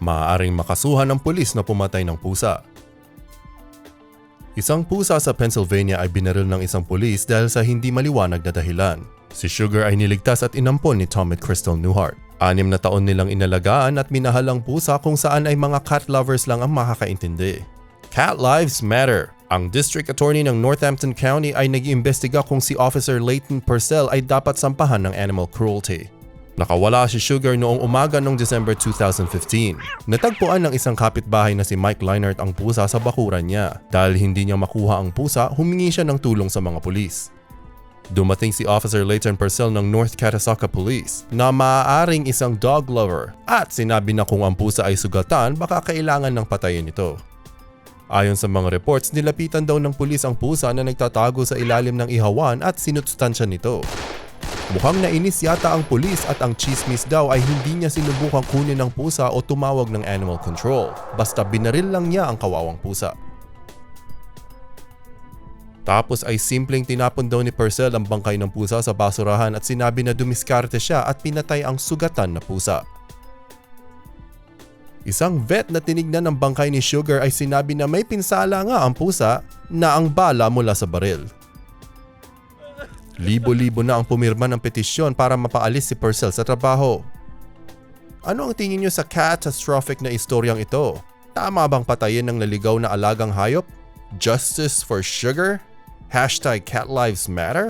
maaaring makasuhan ng pulis na pumatay ng pusa. Isang pusa sa Pennsylvania ay binaril ng isang pulis dahil sa hindi maliwanag na dahilan. Si Sugar ay niligtas at inampon ni Tom at Crystal Newhart. Anim na taon nilang inalagaan at minahal ang pusa kung saan ay mga cat lovers lang ang makakaintindi. Cat Lives Matter. Ang District Attorney ng Northampton County ay nag-iimbestiga kung si Officer Leighton Purcell ay dapat sampahan ng animal cruelty. Nakawala si Sugar noong umaga noong December 2015. Natagpuan ng isang kapitbahay na si Mike Leinert ang pusa sa bakuran niya. Dahil hindi niya makuha ang pusa, humingi siya ng tulong sa mga pulis. Dumating si Officer Leighton Purcell ng North Catasauqua Police na maaaring isang dog lover at sinabi na kung ang pusa ay sugatan baka kailangan ng patayin ito. Ayon sa mga reports, nilapitan daw ng pulis ang pusa na nagtatago sa ilalim ng ihawan at sinutstansya nito. Mukhang nainis yata ang pulis at ang chismis daw ay hindi niya sinubukang kunin ng pusa o tumawag ng animal control. Basta binaril lang niya ang kawawang pusa. Tapos ay simpleng tinapon daw ni Purcell ang bangkay ng pusa sa basurahan at sinabi na dumiskarte siya at pinatay ang sugatan na pusa. Isang vet na tinignan ng bangkay ni Sugar ay sinabi na may pinsala nga ang pusa na ang bala mula sa baril. Libo-libo na ang pumirma ng petisyon para mapaalis si Purcell sa trabaho. Ano ang tingin niyo sa catastrophic na istoryang ito? Tama bang patayin ng naligaw na alagang hayop? Justice for Sugar? Hashtag Cat Lives Matter?